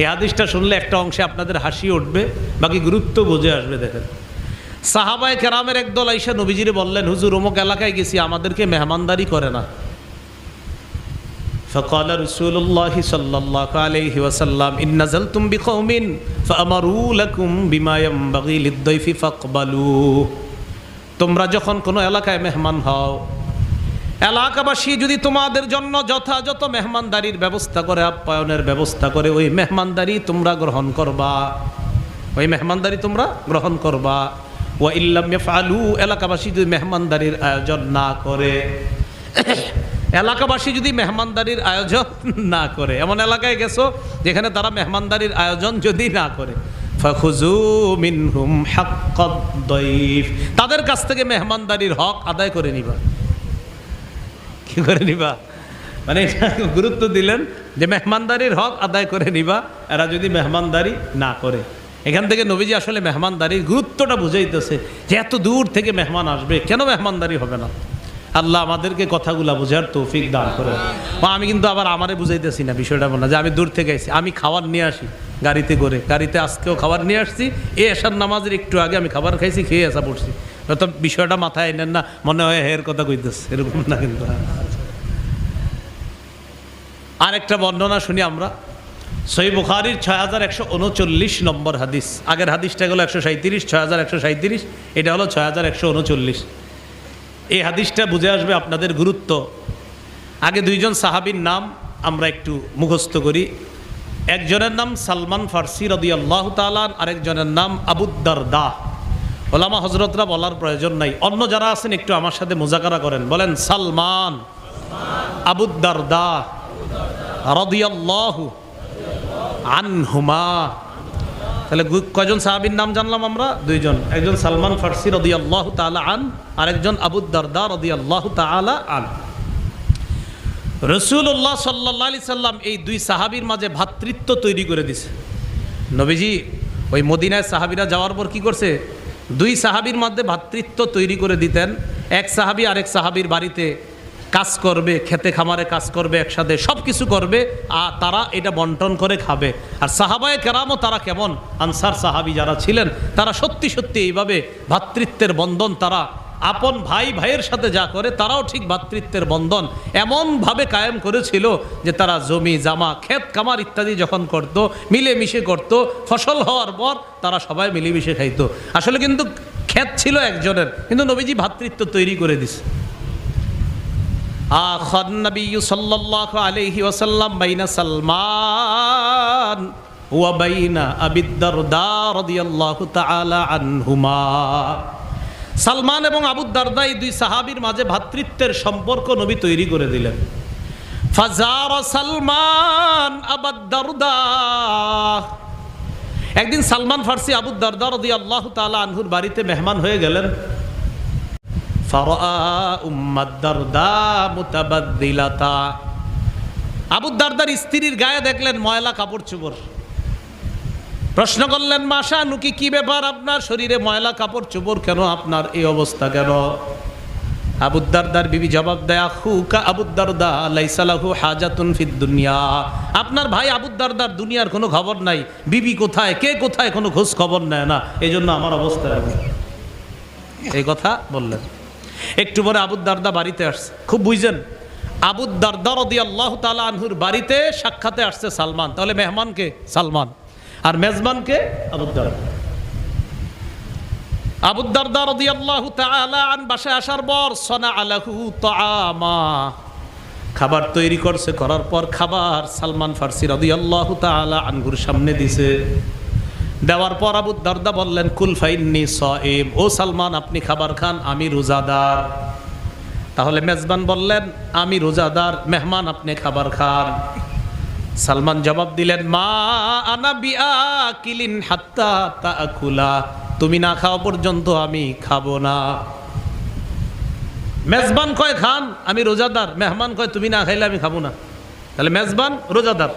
এই হাদিসটা শুনলে একটা অংশে আপনাদের হাসি উঠবে বাকি গুরুত্ব বুঝে আসবে দেখেন সাহাবায় কেরামের একদল আইসা নবীজিরে বললেন হুজুর অমুক এলাকায় গেছি আমাদেরকে মেহমানদারি করে না فقال رسول الله صلى الله عليه وسلم إن نزلتم بقوم فأمروا لكم بما ينبغي للضيف فاقبلوا তোমরা যখন কোনো এলাকায় মেহমান হও এলাকাবাসী যদি তোমাদের জন্য যথাযথ মেহমানদারির ব্যবস্থা করে, আপ্যায়নের ব্যবস্থা করে, ওই মেহমানদারি তোমরা গ্রহণ করবা। ওই মেহমানদারি তোমরা গ্রহণ করবা। ও ইল্লাম ফালু এলাকাবাসী যদি মেহমানদারির আয়োজন না করে, এলাকাবাসী যদি মেহমানদারির আয়োজন না করে, এমন এলাকায় গেছো যেখানে তারা মেহমানদারির আয়োজন যদি না করে তাদের কাছ থেকে মেহমানদারির হক আদায় করে নিবা। কি করে নিবা? মানে গুরুত্ব দিলেন যে মেহমানদারির হক আদায় করে নিবা, এরা যদি মেহমানদারি না করে। এখান থেকে নবীজি আসলে মেহমানদারির গুরুত্বটা বুঝাইতেছে যে এত দূর থেকে মেহমান আসবে, কেন মেহমানদারি হবে না? আল্লাহ আমাদেরকে কথাগুলা বোঝার তৌফিক দান করে। আমি কিন্তু আবার আমারে বুঝাইতেছি না, বিষয়টা মনে যে আমি দূর থেকে আসি আমি খাবার নিয়ে আসি গাড়িতে করে। গাড়িতে আজকেও খাবার নিয়ে আসছি, এ এসার নামাজের একটু আগে আমি খাবার খাইছি, খেয়ে আসা পড়ছি। হয়তো বিষয়টা মাথায় এনেন না, মনে হয় হের কথা কইতেছে, এরকম না কিন্তু। আরেকটা বর্ণনা শুনি আমরা। সই বুখারির ছয় হাজার একশো উনচল্লিশ নম্বর হাদিস। আগের হাদিসটা হলো একশো সাঁত্রিশ ছয় হাজার একশো সাঁত্রিশ এটা হলো ছয় হাজার একশো উনচল্লিশ। এই হাদিসটা বুঝে আসবে আপনাদের গুরুত্ব। আগে দুইজন সাহাবীর নাম আমরা একটু মুখস্থ করি। একজনের নাম সালমান ফার্সি রদি আল্লাহ তালান আরেকজনের নাম আবুদ্দার দা ওলামা হজরতরা বলার প্রয়োজন নাই। অন্য যারা আছেন একটু আমার সাথে মোজাকারা করেন। বলেন, সালমান আবুদ্দার দা রদিয়াল্লাহু আনহুমা। তাহলে কয়জন সাহাবীর নাম জানলাম আমরা? দুইজন। একজন সালমান ফার্সি রদি আল্লাহ তালা আন আর আরেকজন আবুদ্দারদা রদি আল্লাহ তালা আন। রসুল্লাহ সাল্লা আলি সাল্লাম এই দুই সাহাবীর মাঝে ভ্রাতৃত্ব তৈরি করে দিছে। নবীজি, ওই মদিনায় সাহাবীরা যাওয়ার পর কি করছে? দুই সাহাবির মধ্যে ভাতৃত্ব তৈরি করে দিতেন। এক সাহাবি আরেক সাহাবির বাড়িতে কাজ করবে, খেতে খামারে কাজ করবে, একসাথে সব কিছু করবে, আর তারা এটা বন্টন করে খাবে। আর সাহাবায় কেরামও তারা কেমন? আনসার সাহাবি যারা ছিলেন, তারা সত্যি সত্যি এইভাবে ভাতৃত্বের বন্ধন তারা আপন ভাই ভাইয়ের সাথে যা করে, তারাও ঠিক ভ্রাতৃত্বের বন্ধন। এমনভাবে কায়েম করেছিল যে তারা জমি, জামা, ক্ষেত কামার ইত্যাদি যখন করত, মিলেমিশে করত, ফসল হওয়ার পর তারা সবাই মিলেমিশে খাইতো। আসলে কিন্তু ক্ষেত ছিল একজনের, কিন্তু নবীজি ভ্রাতৃত্ব তৈরি করে দিছে। আখান নবী আলাইহি বাইনা ওয়া আনহুমা। সালমান এবং আবু দারদা এই দুই সাহাবীর মাঝে ভাতৃত্বের সম্পর্ক নবী তৈরি করে দিলেন। ফাজার সালমান একদিন সালমান ফার্সি আবু দারদা আল্লাহ তালা আনহুর বাড়িতে মেহমান হয়ে গেলেন। আবু দারদার স্ত্রীর গায়ে দেখলেন ময়লা কাপড় চোপড়। প্রশ্ন করলেন মাসা নুকি কি ব্যাপার আপনার শরীরে ময়লা কাপড় চোপড় কেন? আপনার এই অবস্থা কেন? আবুদ্দারদার বিবি জবাব দেয় আখুকা আবুদ্দারদা লাইসালাহু হাজাতুন ফিদ দুনিয়া। আপনার ভাই আবুদ্দারদার দুনিয়ার কোনো খবর নাই। বিবি কোথায়? কে কোথায়? কোনো খোঁজ খবর নেয় না। এই জন্য আমার অবস্থা। এই কথা বললেন। একটু পরে আবুদ্দারদা বাড়িতে আসছে। খুব বুঝছেন আবুদ্দারদা রদি আল্লাহ তালা আনহুর বাড়িতে সাক্ষাতে আসছে সালমান। তাহলে মেহমানকে সালমান। আর মেজবানকে আবুদ্দারদা আবুদ্দারদা রদি আল্লাহ তালা আন বাসায় আসার পর সনা আলাহু তামা খাবার তৈরি করছে, করার পর খাবার সালমান ফার্সি রদি আল্লাহ তালা আনহুর সামনে দিছে। দেওয়ার পর আবু দারদা বললেন ফাইন্নি সয়েম ও সালমান, আপনি খাবার খান, আমি রোজাদার। তাহলে মেজবান বললেন, আমি রোজাদার, মেহমান, আপনি খাবার খান। সালমান জবাব দিলেন, মা আনা বিয়া কিলিন হাত্তা তাকুলা তুমি না খাওয়া পর্যন্ত আমি খাব না। মেজবান কয়, খান, আমি রোজাদার। মেহমান কয়, তুমি না খাইলে আমি খাব না। তাহলে মেজবান রোজাদার।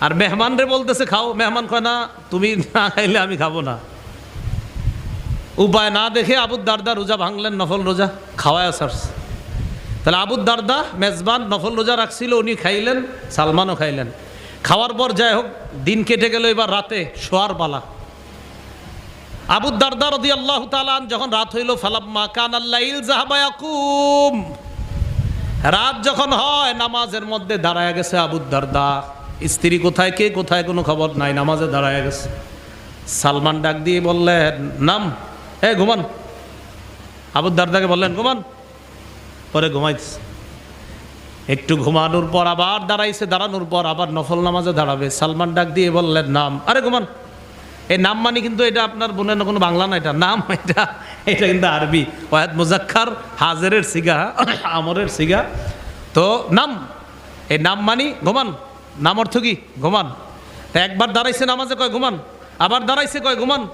আর মেহমান রে বলতেছে, খাও। মেহমান কয়, না, তুমি না খাইলে আমি খাব না। উপায় না দেখে আবুদ দারদা রোজা ভাঙলেন, নফল রোজা খাওয়ায় সারছে। তাহলে আবুদ দারদা মেজবান নফল রোজা রাখছিল, উনি খাইলেন, সালমানও খাইলেন। খাওয়ার পর যাই হোক, দিন কেটে গেল এবার রাতে, শোয়ার পালা। আবু দারদার রদি আল্লাহ তালান যখন রাত হইল, ফালাম্মা কান আল্লাইল জাহাবায়াকুম রাত যখন হয়, নামাজের মধ্যে দাঁড়ায় গেছে আবু দারদা। স্ত্রী কোথায়, কে কোথায়, কোনো খবর নাই, নামাজে দাঁড়ায় গেছে। সালমান ডাক দিয়ে বললেন, নাম, এ, ঘুমান। আবু দারদাকে বললেন, ঘুমান। পরে ঘুমাইছে একটু ঘুমানোর পর আবার দাঁড়াইছে, দাঁড়ানোর পর আবার নফল নামাজে দাঁড়াবে। সালমান ডাক দিয়ে বললেন, নাম। আরে ঘুমান। এই নাম মানে কিন্তু এটা আপনার বোনের না কোনো বাংলা না এটা। নাম এটা এটা কিন্তু আরবি। ওয়াদ মুজাক্কার, হাজারের সিগা, আমরের সিগা। তো নাম, এই নাম মানি, ঘুমান। নাম অর্থ কি? ঘুমান। তা একবার দাঁড়াইছে নামাজে, কয় ঘুমান। আবার দাঁড়াইছে, কয় ঘুমান।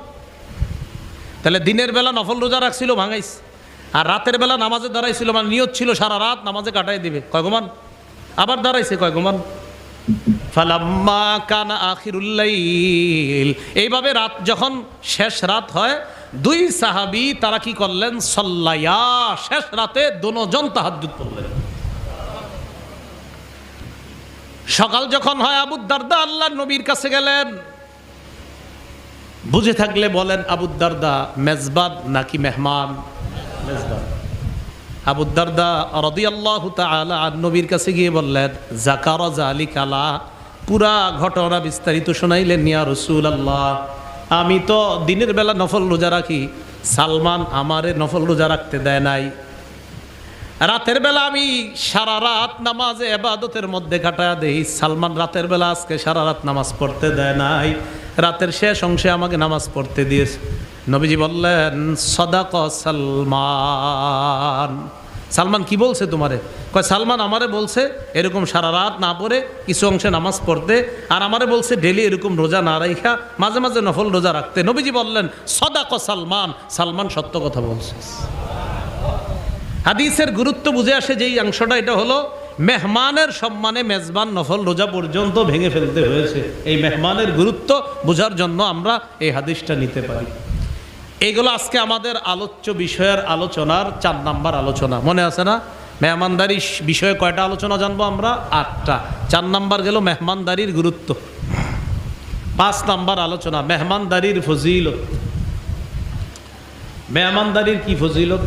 তাহলে দিনের বেলা নফল রোজা রাখছিল, ভাঙাইছে। আর রাতের বেলা নামাজে দাঁড়াইছিল মানে নিয়ত ছিল সারা রাত নামাজে কাটাই দিবে। কয়, ঘুমান? আবার দাঁড়াইছে, কয়, ঘুমান? ফালাম্মা কানা আখিরুল্লাইল এইভাবে রাত যখন শেষ রাত হয়, দুই সাহাবি তারা কি করলেন? সল্লাইয়া শেষ রাতে দুজন তাহাজ্জুদ পড়লেন। সকাল যখন হয়, আবু দারদা আল্লাহ নবীর কাছে গেলেন। বুঝে থাকলে বলেন, আবু দারদা মেজবাদ নাকি মেহমান? মেজবাদ আবু দারদা রদিয়াল্লাহ আর নবীর কাছে গিয়ে বললেন, জাকার জালি কালা পুরা ঘটনা বিস্তারিত শোনাইলেন নিয়া রসুল আল্লাহ আমি তো দিনের বেলা নফল রোজা রাখি, সালমান আমারে নফল রোজা রাখতে দেয় নাই। রাতের বেলা আমি সারা রাত নামাজে এবাদতের মধ্যে কাটায় দেই, সালমান রাতের বেলা আজকে সারা রাত নামাজ পড়তে দেয় নাই। রাতের শেষ অংশে আমাকে নামাজ পড়তে দিয়েছে। নবীজি বললেন, সদাক সালমান। সালমান কি বলছে তোমারে? কয়, সালমান আমারে বলছে এরকম সারা রাত না পড়ে কিছু অংশে নামাজ পড়তে, আর আমারে বলছে ডেলি এরকম রোজা না রাইখা, মাঝে মাঝে নফল রোজা রাখতে। নবীজি বললেন, সদাক সালমান। সালমান সত্য কথা বলছে। হাদিসের গুরুত্ব বুঝে আসে যেই অংশটা, এটা হলো মেহমানের সম্মানে মেজবান নফল রোজা পর্যন্ত ভেঙে ফেলতে হয়েছে। এই মেহমানের গুরুত্ব বোঝার জন্য আমরা এই হাদিসটা নিতে পারি। এগুলো আজকে আমাদের আলোচ্য বিষয়ের আলোচনার চার নাম্বার আলোচনা। মনে আছে না? মেহমানদারি বিষয়ে কয়টা আলোচনা জানব আমরা? আটটা। চার নাম্বার গেল মেহমানদারির গুরুত্ব। পাঁচ নাম্বার আলোচনা, মেহমানদারির ফজিলত। মেহমানদারির কি ফজিলত?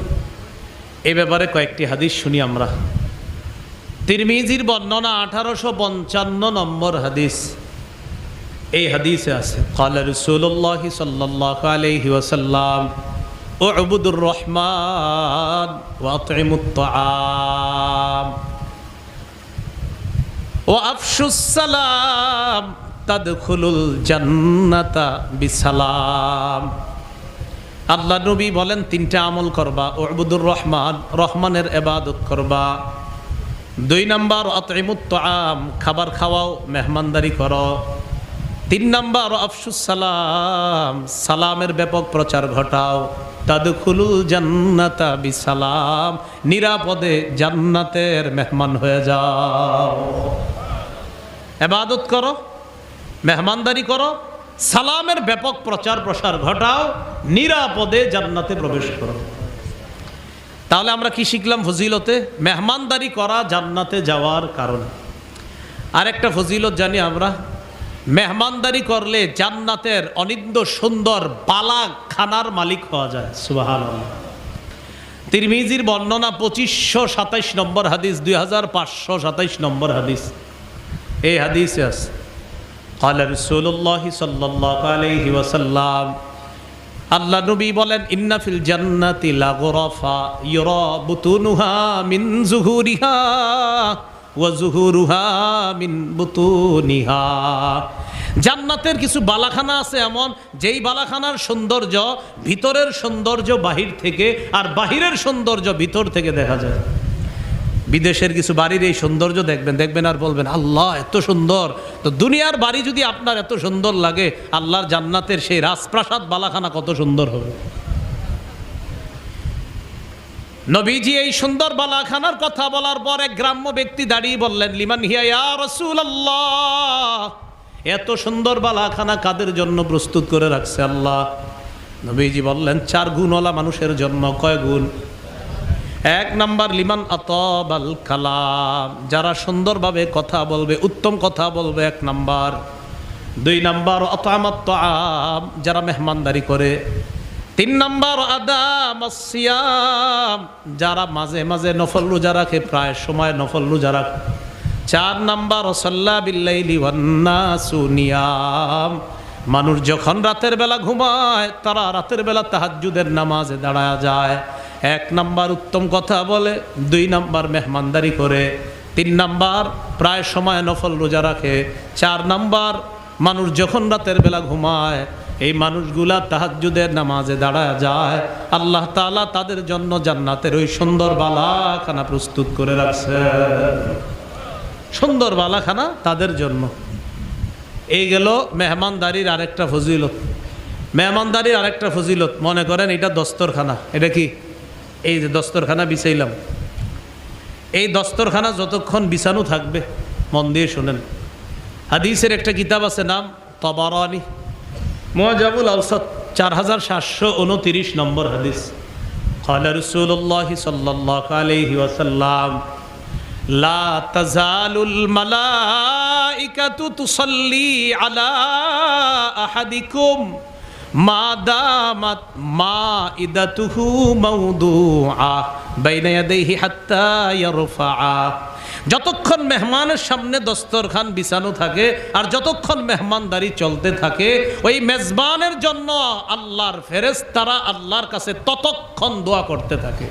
এ ব্যাপারে কয়েকটি হাদিস শুনি আমরা। তিরমিজির বর্ণনা আঠারোশো পঞ্চান্ন নম্বর হাদিস। এই হাদিসে আছে, কালা রসুল্লাহ সাল্লাহ আলহি ওসাল্লাম ও আবুদুর রহমান ওয়াতমুত্তাম ও আফসুসালাম তাদখুলুল জান্নাতা বিসালাম। আল্লাহ নবী বলেন, তিনটা আমল করবা ও আবুদুর রহমান, রহমানের এবাদত করবা। দুই নাম্বার অতমুত্তাম খাবার খাওয়াও, মেহমানদারি করো। তিন নাম্বার আফসুস সালাম, সালামের ব্যাপক প্রচার ঘটাও। তাদুখুলুল জান্নাতা বিসালাম, নিরাপদে জান্নাতের মেহমান হয়ে যাও। এবাদত করো, মেহমানদারি করো, সালামের ব্যাপক প্রচার প্রসার ঘটাও, নিরাপদে জান্নাতে প্রবেশ করো। তাহলে আমরা কি শিখলাম ফজিলতে? মেহমানদারি করা জান্নাতে যাওয়ার কারণ। আরেকটা ফজিলত জানি আমরা মেহমানদারি করলে জান্নাতের অনিন্দ সুন্দর বালা খানার মালিক হওয়া যায় সুবাহান তিরমিজির বর্ণনা পঁচিশশো সাতাইশ নম্বর হাদিস দুই হাজার পাঁচশো সাতাইশ নম্বর হাদিস এই হাদিসে আছে قال رسول الله صلى الله عليه وسلم আল্লাহ নবী বলেন ইন্না ফিল জান্নাতি লাগরাফা ইউরা বুতুনুহা মিন জুহুরিহা জান্নাতের কিছু বালাখানা আছে এমন, যেই বালাখানার সৌন্দর্য ভিতরের সৌন্দর্য বাহির থেকে আর বাহিরের সৌন্দর্য ভিতর থেকে দেখা যায়। বিদেশের কিছু বাড়ির এই সৌন্দর্য দেখবেন দেখবেন আর বলবেন, আল্লাহ, এত সুন্দর। তো দুনিয়ার বাড়ি যদি আপনার এত সুন্দর লাগে, আল্লাহর জান্নাতের সেই রাজপ্রাসাদ বালাখানা কত সুন্দর হবে। নবীজি এই সুন্দর বালাখানার কথা বলার পর এক গ্রাম্য ব্যক্তি দাঁড়িয়ে বললেন, লিমান হিয়া আল্লাহ এত সুন্দর বালাখানা কাদের জন্য প্রস্তুত করে রাখছে আল্লাহ? নবীজি বললেন, চার গুণওয়ালা মানুষের জন্য, কয় গুণ? এক নাম্বার, লিমান আতবাল কালাম। যারা সুন্দরভাবে কথা বলবে, উত্তম কথা বলবে, এক নাম্বার। দুই নাম্বার, অতামাত আম যারা মেহমানদারি করে। তিন নাম্বার, আদা মাসিয়াম। যারা মাঝে মাঝে নফল রোজা রাখে, প্রায় সময় নফল রোজা রাখে। চার নাম্বার, সল্লা বিল্লাইলি ওয়ান্নাসু নিয়াম। মানুষ যখন রাতের বেলা ঘুমায়, তারা রাতের বেলা তাহাজ্জুদের নামাজে দাঁড়ায় যায়। এক নাম্বার উত্তম কথা বলে, দুই নাম্বার মেহমানদারি করে। তিন নাম্বার, প্রায় সময় নফল রোজা রাখে। চার নাম্বার, মানুষ যখন রাতের বেলা ঘুমায় এই মানুষগুলা তাহাজ্জুদের নামাজে দাঁড়ায় যায়। আল্লাহ তাআলা তাদের জন্য জান্নাতের ওই সুন্দর বালাখানা প্রস্তুত করে রাখছে। সুন্দর বালাখানা তাদের জন্য। এই গেল মেহমানদারির আরেকটা ফজিলত। মেহমানদারির আরেকটা ফজিলত। মনে করেন এটা দস্তরখানা। এটা কি? এই যে দস্তরখানা বিছাইলাম। এই দস্তরখানা যতক্ষণ বিছানো থাকবে, মন দিয়ে শোনেন। হাদিসের একটা কিতাব আছে নাম তবারানি। মোয়াজাবুল আউসত চার হাজার সাতশো উনতিরিশ নম্বর হাদিস قال رسول الله صلى الله عليه وسلم لا تزال الملائكة تصلي على أحدكم ما دامت مائدته موضوعة بين يديه حتى يرفعه যতক্ষণ মেহমানের সামনে দস্তরখান বিছানো থাকে আর যতক্ষণ মেহমানদারি চলতে থাকে, ওই মেজবানের জন্য আল্লাহর ফেরেস তারা আল্লাহর কাছে ততক্ষণ দোয়া করতে থাকে।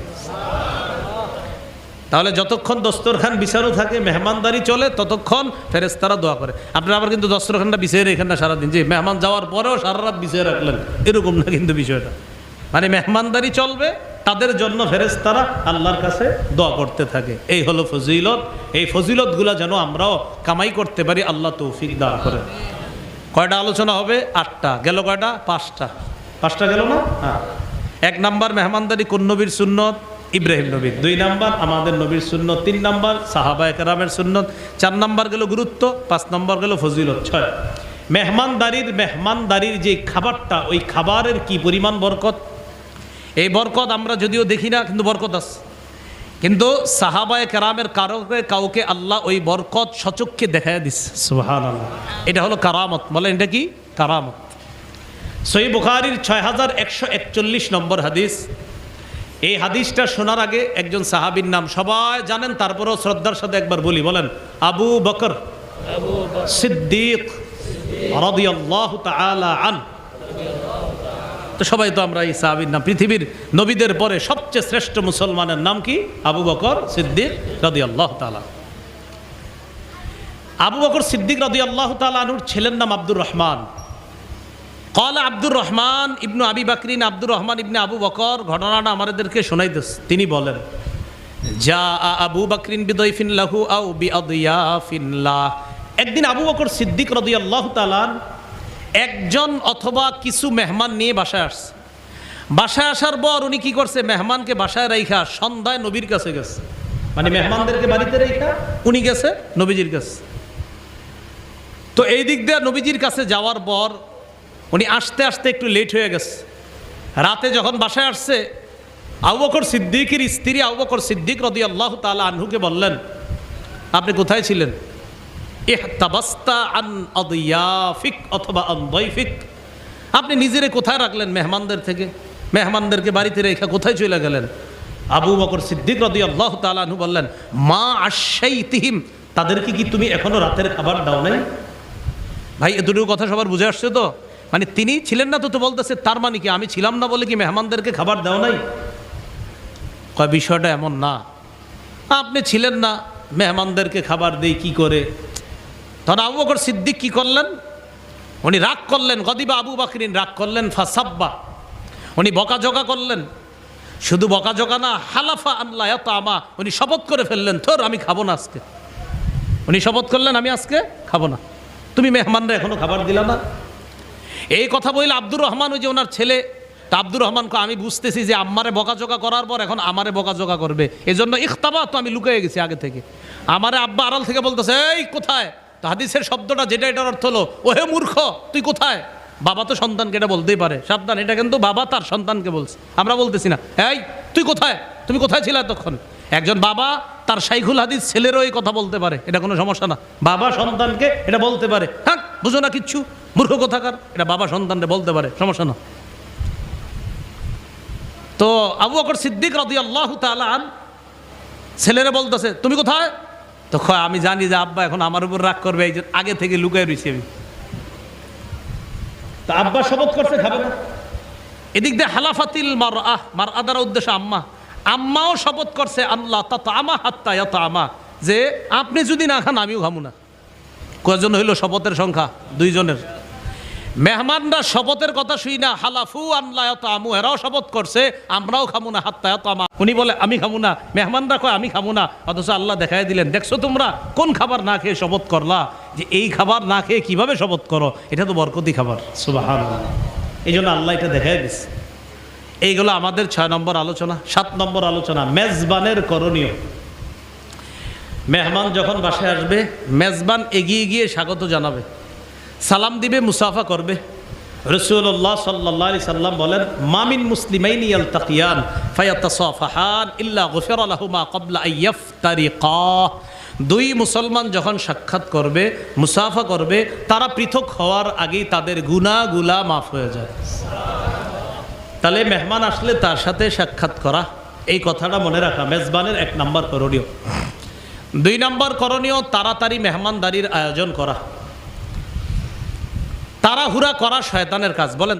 তাহলে যতক্ষণ দস্তরখান বিছানো থাকে, মেহমানদারি চলে, ততক্ষণ ফেরেস্তারা দোয়া করে। আপনারা আবার কিন্তু দস্তরখানটা বিছিয়ে রেখেন না সারাদিন। যে মেহমান যাওয়ার পরেও সারা রাত বিছিয়ে রাখলেন, এরকম না কিন্তু বিষয়টা। মানে মেহমানদারি চলবে তাদের জন্য ফেরেস্তারা আল্লাহর কাছে দোয়া করতে থাকে। এই হলো ফজিলত। এই ফজিলতগুলো যেন আমরাও কামাই করতে পারি, আল্লাহ তৌফিক দান করে কয়টা আলোচনা হবে? আটটা। গেল কয়টা? পাঁচটা। পাঁচটা গেল না? হ্যাঁ। এক নাম্বার মেহমানদারি কোন নবীর সুন্নত? ইব্রাহিম নবীর। দুই নাম্বার আমাদের নবীর সুন্নত। তিন নাম্বার সাহাবায় কেরামের সুন্নত। চার নাম্বার গেল গুরুত্ব। পাঁচ নাম্বার গেল ফজিলত। ছয়। মেহমানদারির মেহমানদারির যে খাবারটা, ওই খাবারের কি পরিমাণ বরকত? এই বরকত আমরা যদিও দেখি না কিন্তু বরকত আছে। কিন্তু সাহাবায় কারামের কারকে কাউকে আল্লাহ ওই বরকত সচক্ষে দেখায় দিচ্ছে সুহান এটা হলো কারামত। বলেন এটা কি? কারামত। সই বুখারির ছয় হাজার একশো একচল্লিশ নম্বর হাদিস। এই হাদিসটা শোনার আগে একজন সাহাবীর নাম সবাই জানেন তারপরেও শ্রদ্ধার সাথে একবার বলি বলেন আবু বকর সিদ্দিক রাদিয়াল্লাহু তাআলা আন তো সবাই তো আমরা এই সাহাবীর নাম, পৃথিবীর নবীদের পরে সবচেয়ে শ্রেষ্ঠ মুসলমানের নাম কি? আবু বকর সিদ্দিক রাদিয়াল্লাহু তালা আবু বকর সিদ্দিক রাদিয়াল্লাহু তাআলা আনুর ছেলের নাম আব্দুর রহমান। কল আব্দুর রহমান ইবনু আবি বাকরিন আব্দুর রহমান ইবনে আবু বকর ঘটনাটা আমাদেরকে শোনাই শোনাইতেস তিনি বলেন যা আবু বাকরিন বিদয়ফিন লাহু আউ বি আদিয়াফিল্লাহ একদিন আবু বকর সিদ্দিক রদিয়াল্লাহ তালান একজন অথবা কিছু মেহমান নিয়ে বাসায় আসছে। বাসায় আসার পর উনি কি করছে? মেহমানকে বাসায় রাইখা সন্ধ্যায় নবীর কাছে গেছে। মানে মেহমানদেরকে বাড়িতে রাইখা? উনি গেছে নবীজির কাছে। তো এই দিক দিয়ে নবীজির কাছে যাওয়ার পর উনি আসতে আসতে একটু লেট হয়ে গেছে। রাতে যখন বাসায় আসছে আবু বকর সিদ্দিকের স্ত্রী আবু বকর সিদ্দিক রদি আল্লাহ তালা আনহুকে বললেন আপনি কোথায় ছিলেন? আপনি নিজেরে কোথায় রাখলেন মেহমানদের থেকে? মেহমানদেরকে বাড়িতে রেখে কোথায় চলে গেলেন? আবু বকর সিদ্দিক রদি আল্লাহ তালাহু বললেন, মা আশাই তিহিম তাদেরকে কি তুমি এখনও রাতের খাবার দাও নাই? ভাই, এতটুকু কথা সবার বুঝে আসছে তো? মানে তিনি ছিলেন না তো তো বলতেছে, তার মানে কি আমি ছিলাম না বলে কি মেহমানদেরকে খাবার দেওয়া নাই? কয়, বিষয়টা এমন না। আপনি ছিলেন না, মেহমানদেরকে খাবার দেই কি করে? তখন আবু বকর সিদ্দিক কি করলেন? উনি রাগ করলেন, গদিবা আবু বাকরিন রাগ করলেন, ফাসাব্বা। উনি বকাঝকা করলেন। শুধু বকাঝকা না, হালাফা আল্লাহ এত আমা উনি শপথ করে ফেললেন তোর আমি খাব না আজকে। উনি শপথ করলেন, আমি আজকে খাব না। তুমি মেহমানরা এখনও খাবার দিলা না? এই কথা বললে আব্দুর রহমান, ওই যে ওনার ছেলে, তা আব্দুর রহমানকে আমি বুঝতেছি যে আম্মারে বকাঝকা করার পর এখন আমারে বকাঝকা করবে। এই জন্য ইখতাবা তো আমি লুকিয়ে গেছি আগে থেকে। আমারে আব্বা আড়াল থেকে বলতেছে, এই, কোথায়? তো হাদিসের শব্দটা যেটা, এটার অর্থ হলো, ওহে মূর্খ, তুই কোথায়? বাবা তো সন্তানকে এটা বলতেই পারে। সাবধান, এটা কিন্তু বাবা তার সন্তানকে বলছে। আমরা বলতেছি না, এই, তুই কোথায়? তুমি কোথায় ছিলে তখন একজন বাবা তার শাইখুল হাদিস ছেলেরও এই কথা বলতে পারে, এটা কোনো সমস্যা না। বাবা সন্তানকে এটা বলতে পারে। হ্যাঁ বুঝো না কিচ্ছু, মূর্খ কোথাকার? এটা বাবা সন্তানকে বলতে পারে, সমস্যা না। তো আবু আকর সিদ্দিক রাদি আল্লাহ তালান ছেলেরা বলতেছে, তুমি কোথায়? তো আমি জানি যে আব্বা এখন আমার উপর রাগ করবে এই যে আগে থেকে লুকায় রয়েছি আমি। তা আব্বা শপথ করছে খাবে না। এদিক দিয়ে হালাফাতিল মার আহ মার আদার উদ্দেশ্য আম্মা। আম্মাও শপথ করছে আল্লাহ তা তো আমা হাত্তা এত আমা যে আপনি যদি না খান আমিও খামু না। কয়জন হইল শপথের সংখ্যা? দুইজনের। মেহমানরা শপথের কথা শুই না, হালাফু আল্লাহ আমু এরাও শপথ করছে, আমরাও খামু না, হাত্তা আমা উনি বলে, আমি খামু না। মেহমানরা কয়, আমি খামু না। অথচ আল্লাহ দেখাই দিলেন, দেখছ তোমরা, কোন খাবার না খেয়ে শপথ করলা? যে এই খাবার না খেয়ে কীভাবে শপথ করো? এটা তো বরকতি খাবার। সুবাহ এই জন্য আল্লাহ এটা দেখাই দিচ্ছে এইগুলো আমাদের ছয় নম্বর আলোচনা, সাত নম্বর আলোচনা, মেজবানের করণীয়। মেহমান যখন বাসায় আসবে, মেজবান এগিয়ে গিয়ে স্বাগত জানাবে। সালাম দিবে, মুসাফা করবে। রসুল্লাহ সাল্লাহ আলি সাল্লাম বলেন, মামিন মুসলিমাইনি আল তাকিয়ান ইল্লা আলাহুমা কবলা দুই মুসলমান যখন সাক্ষাৎ করবে, মুসাফা করবে, তারা পৃথক হওয়ার আগেই তাদের গুনাগুলা মাফ হয়ে যায়। তাহলে মেহমান আসলে তার সাথে সাক্ষাৎ করা, এই কথাটা মনে রাখা মেজবানের এক নম্বর করণীয়। দুই নম্বর করণীয়, তাড়াতাড়ি মেহমানদারির আয়োজন করা। তাড়াহুড়া করা শয়তানের কাজ বলেন